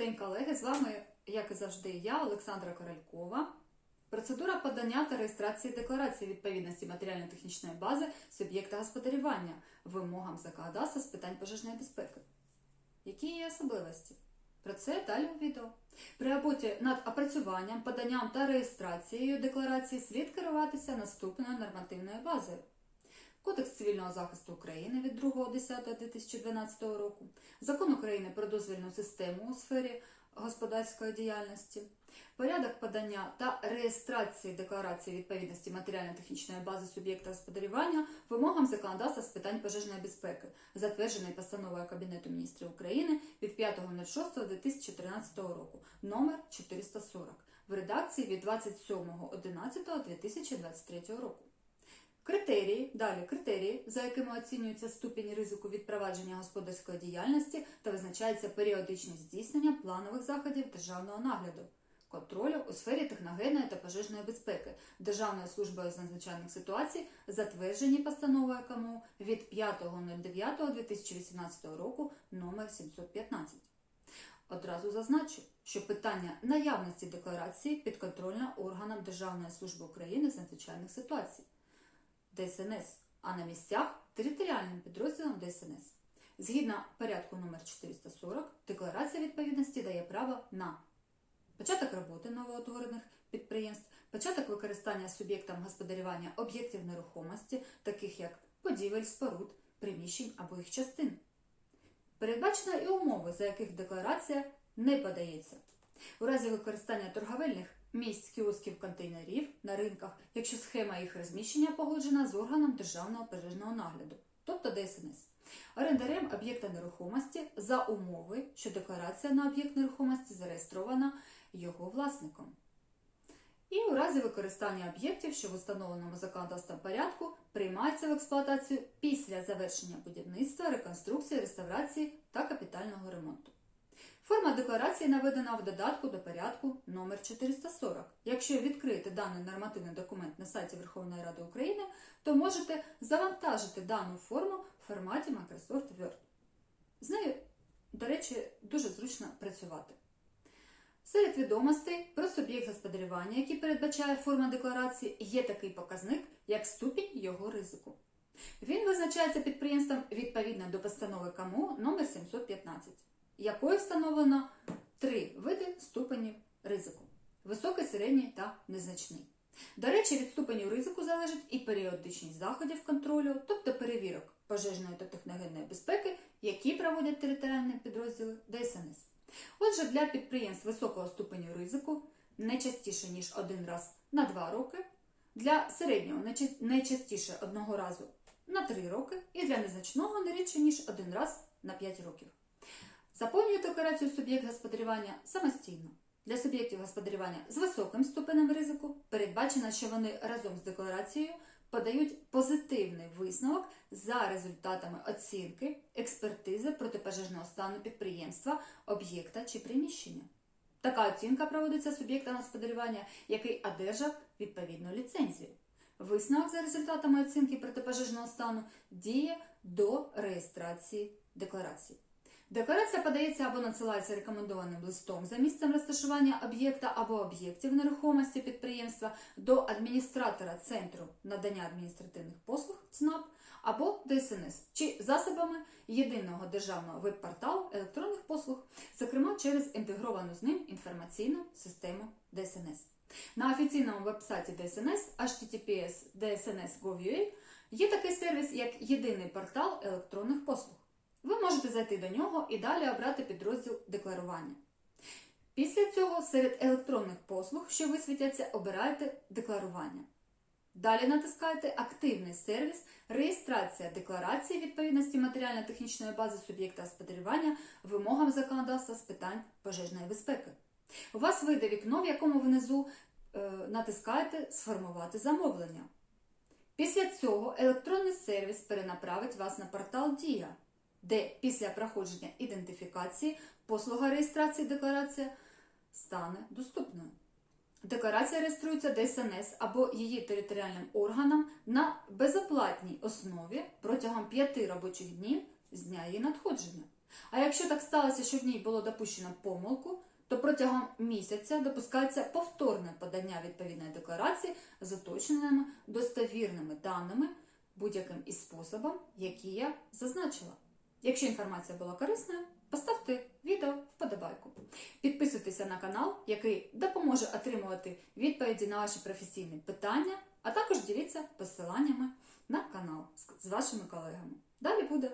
день, колеги! З вами, як і завжди, я, Олександра Королькова. Процедура подання та реєстрації декларації відповідності матеріально-технічної бази суб'єкта господарювання вимогам законодавства з питань пожежної безпеки. Які є особливості? Про це далі у відео. При роботі над опрацюванням, поданням та реєстрацією декларації слід керуватися наступною нормативною базою. Кодекс цивільного захисту України від 2.10.2012 року, Закон України про дозвільну систему у сфері господарської діяльності, порядок подання та реєстрації декларації відповідності матеріально-технічної бази суб'єкта господарювання вимогам законодавства з питань пожежної безпеки, затверджений постановою Кабінету міністрів України від 5.06.2013 року, номер 440, в редакції від 27.11.2023 року. Критерії, далі критерії, за якими оцінюється ступінь ризику відпровадження господарської діяльності та визначається періодичність здійснення планових заходів державного нагляду, контролю у сфері техногенної та пожежної безпеки Державною службою з надзвичайних ситуацій, затверджені постановою КМУ від 5.09.2018 року номер 715. Одразу зазначу, що питання наявності декларації підконтрольно органам Державної служби України з надзвичайних ситуацій. ДСНС, а на місцях територіальним підрозділом ДСНС. Згідно порядку номер 440, декларація відповідності дає право на початок роботи новоутворених підприємств, початок використання суб'єктам господарювання об'єктів нерухомості, таких як будівель, споруд, приміщень або їх частин. Передбачено і умови, за яких декларація не подається. У разі використання торговельних місць кіосків контейнерів на ринках, якщо схема їх розміщення погоджена з органом державного пожежного нагляду, тобто ДСНС, орендарем об'єкта нерухомості за умови, що декларація на об'єкт нерухомості зареєстрована його власником. І у разі використання об'єктів, що в установленому законодавством порядку приймаються в експлуатацію після завершення будівництва, реконструкції, реставрації та капітального ремонту. Форма декларації наведена в додатку до порядку номер 440. Якщо відкрити даний нормативний документ на сайті Верховної Ради України, то можете завантажити дану форму в форматі Microsoft Word. З нею, до речі, дуже зручно працювати. Серед відомостей про суб'єкт господарювання, який передбачає форма декларації, є такий показник, як ступінь його ризику. Він визначається підприємством відповідно до постанови КМУ номер 715 якою встановлено три види ступенів ризику: високий, середній та незначний. До речі, від ступеню ризику залежить і періодичність заходів контролю, тобто перевірок пожежної та техногенної безпеки, які проводять територіальні підрозділи ДСНС. Отже, для підприємств високого ступеню ризику не частіше, ніж один раз на два роки, для середнього не частіше одного разу на три роки, і для незначного не рідше, ніж один раз на 5 років. Декларацію суб'єкт господарювання самостійно. Для суб'єктів господарювання з високим ступенем ризику передбачено, що вони разом з декларацією подають позитивний висновок за результатами оцінки експертизи протипожежного стану підприємства, об'єкта чи приміщення. Така оцінка проводиться суб'єктом господарювання, який одержав відповідну ліцензію. Висновок за результатами оцінки протипожежного стану діє до реєстрації декларації. Декларація подається або надсилається рекомендованим листом за місцем розташування об'єкта або об'єктів нерухомості підприємства до адміністратора Центру надання адміністративних послуг ЦНАП або ДСНС чи засобами єдиного державного веб-порталу електронних послуг, зокрема через інтегровану з ним інформаційну систему ДСНС. На офіційному веб-сайті ДСНС https dsns.gov.ua є такий сервіс, як єдиний портал електронних послуг. Ви можете зайти до нього і далі обрати підрозділ декларування. Після цього серед електронних послуг, що висвітяться, обирайте декларування. Далі натискаєте Активний сервіс, реєстрація декларації відповідності матеріально-технічної бази суб'єкта господарювання вимогам законодавства з питань пожежної безпеки. У вас вийде вікно, в якому внизу е, натискаєте Сформувати замовлення. Після цього електронний сервіс перенаправить вас на портал Дія де після проходження ідентифікації послуга реєстрації декларація стане доступною. Декларація реєструється ДСНС або її територіальним органам на безоплатній основі протягом 5 робочих днів з дня її надходження. А якщо так сталося, що в ній було допущено помилку, то протягом місяця допускається повторне подання відповідної декларації з уточненими достовірними даними будь-яким із способом, які я зазначила. Якщо інформація була корисною, поставте відео вподобайку. Підписуйтеся на канал, який допоможе отримувати відповіді на ваші професійні питання, а також діліться посиланнями на канал з- вашими колегами. Далі буде